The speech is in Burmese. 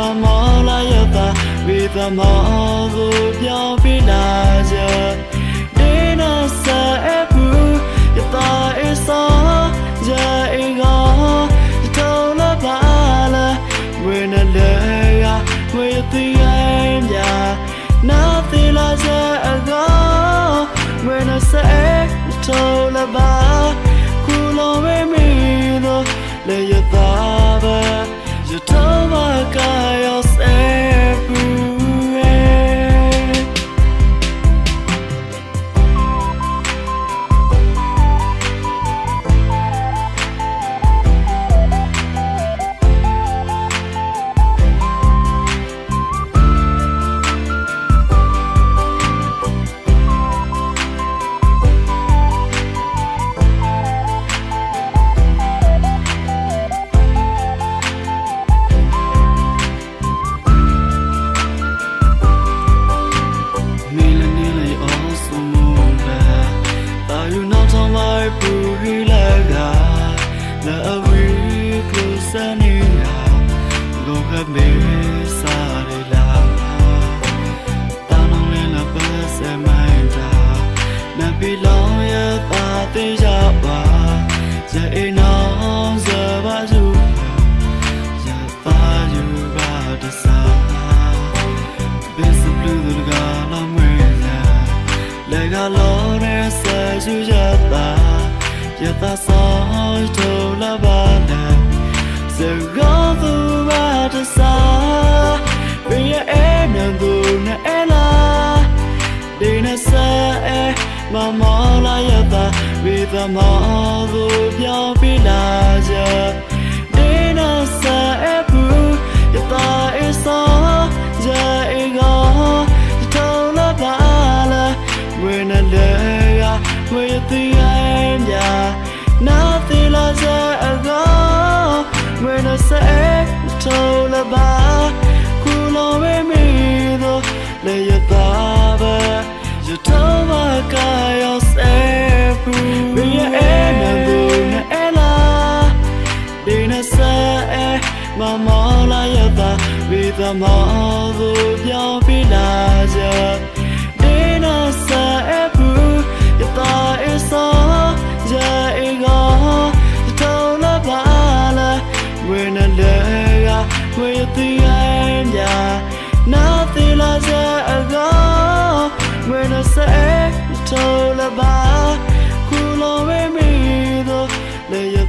မမောလာရတာဝိသမောကိုပြောင်းပြလာကြဒီနဆဲဘူးရတာအစောကြအိကောထုံးလာပါလားဝိနလေရဝိတိယမြာနာတိလာကြအကောဝိနဆဲထုံးလာပါ told Yata sa to la bana Se go tu ba ta sa Be ya e na du na e la De na sa e ma ma la yata Be the ma du pyo pi la ja De na sa e bu Yata e sa ja e go to la ba la when a lega with the end ya nothing la ja go when I say to la ba kulo me me do le ya ta ba you told my guy yourself be ya end and do na ela ဒီနဆဲမမောလာရတာဝိသမောကိုပြောင်းပြ လာကြဒီနဆဲဘူးရတာအစောကြအိကောထုံလာပါလားဝင်းလေကဝေတီအန်ညာနာတီလာကြအကောဝင်းဆဲထုံလာပါခုလုံးဝေမီတော့လေရ တာပဲ You told my guy